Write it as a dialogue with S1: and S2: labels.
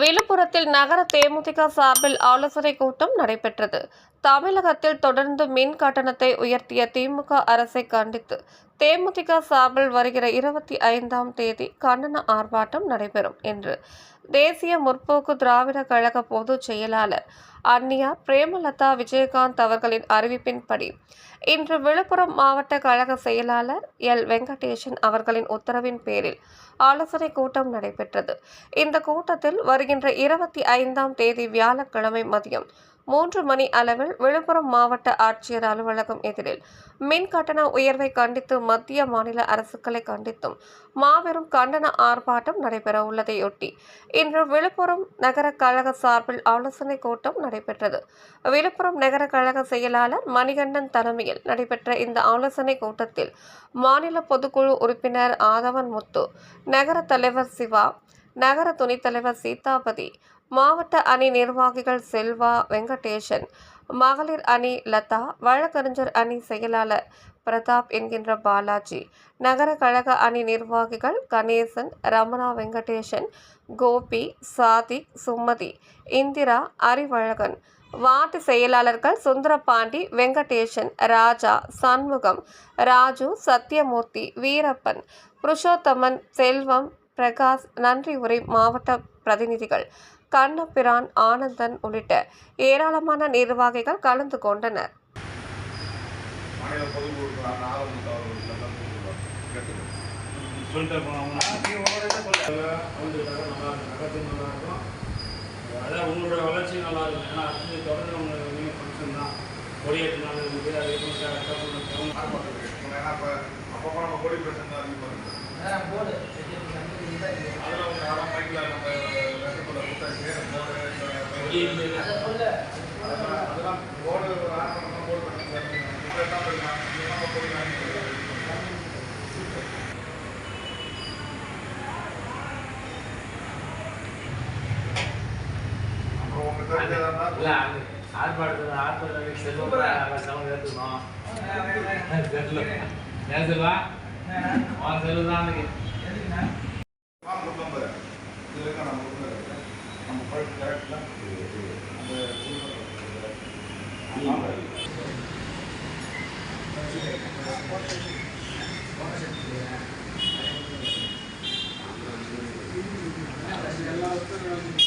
S1: விழுப்புரத்தில் நகர தேமுதிக சார்பில் ஆலோசனை கூட்டம் நடைபெற்றது. தமிழகத்தில் தொடர்ந்து மின் கட்டணத்தை உயர்த்திய திமுக அரசை கண்டித்து தேமுதிக சார்பில் வருகிற இருபத்தி ஐந்தாம் தேதி கண்டன ஆர்ப்பாட்டம் நடைபெறும் என்று தேசிய முற்போக்கு திராவிட கழக பொதுச் செயலாளர் அன்னியார் பிரேமலதா விஜயகாந்த் அவர்களின் அறிவிப்பின்படி இன்று விழுப்புரம் மாவட்ட கழக செயலாளர் எல். வெங்கடேசன் அவர்களின் உத்தரவின் பேரில் ஆலோசனை கூட்டம் நடைபெற்றது. இந்த கூட்டத்தில் வருகின்ற இருபத்தி ஐந்தாம் தேதி வியாழக்கிழமை மதியம் மூன்று மணி அளவில் விழுப்புரம் மாவட்ட ஆட்சியர் அலுவலகம் எதிரில் மின் கட்டண உயர்வை கண்டித்து மத்திய மாநில அரசுகளை கண்டித்தும் மாபெரும் கண்டன ஆர்ப்பாட்டம் நடைபெற உள்ளதையொட்டி இன்று விழுப்புரம் நகர கழக சார்பில் ஆலோசனை கூட்டம் நடைபெற்றது. விழுப்புரம் நகர கழக செயலாளர் மணிகண்டன் தலைமையில் நடைபெற்ற இந்த ஆலோசனை கூட்டத்தில் மாநில பொதுக்குழு உறுப்பினர் ஆதவன் முத்து நகர தலைவர் சிவா நகர துணைத்தலைவர் சீதாபதி மாவட்ட அணி நிர்வாகிகள் செல்வா வெங்கடேசன் மகளிர் அணி லதா வழக்கறிஞர் அணி செயலாளர் பிரதாப் என்கின்ற பாலாஜி நகர கழக அணி நிர்வாகிகள் கணேசன் ரமணா வெங்கடேசன் கோபி சாதிக் சுமதி இந்திரா அறிவழகன் வார்டு செயலாளர்கள் சுந்தரபாண்டி வெங்கடேசன் ராஜா சண்முகம் ராஜு சத்யமூர்த்தி வீரப்பன் புருஷோத்தமன் செல்வம் பிரகாஷ் நன்றி உரை மாவட்ட பிரதிநிதிகள் கண்ணபிரான் ஆனந்தன் உள்ளிட்ட ஏராளமான நிர்வாகிகள் கலந்து கொண்டனர்.
S2: அதான் உங்களோட வளர்ச்சி நல்லா இருக்கும் ஏன்னா அடுத்து தொடர்ந்து ஃபங்க்ஷன் தான் கொடியேற்றினாலும் இருக்குது அதே எப்படி
S3: ஏன்னா அப்போ நம்ம கோடி பிரச்சனை தான் அதிகமாக இருக்குது
S4: ஆர்ப்பாட்டத்தில் ஆர்ப்பாட்டத்துக்கு செல்வம் சவுண்ட் ஏற்றுக்கணும் ஏன் செல்வா உன் செல்வ தான்
S3: நம்ம கோயில் கேரட்டில் அந்த எல்லாத்துக்கும்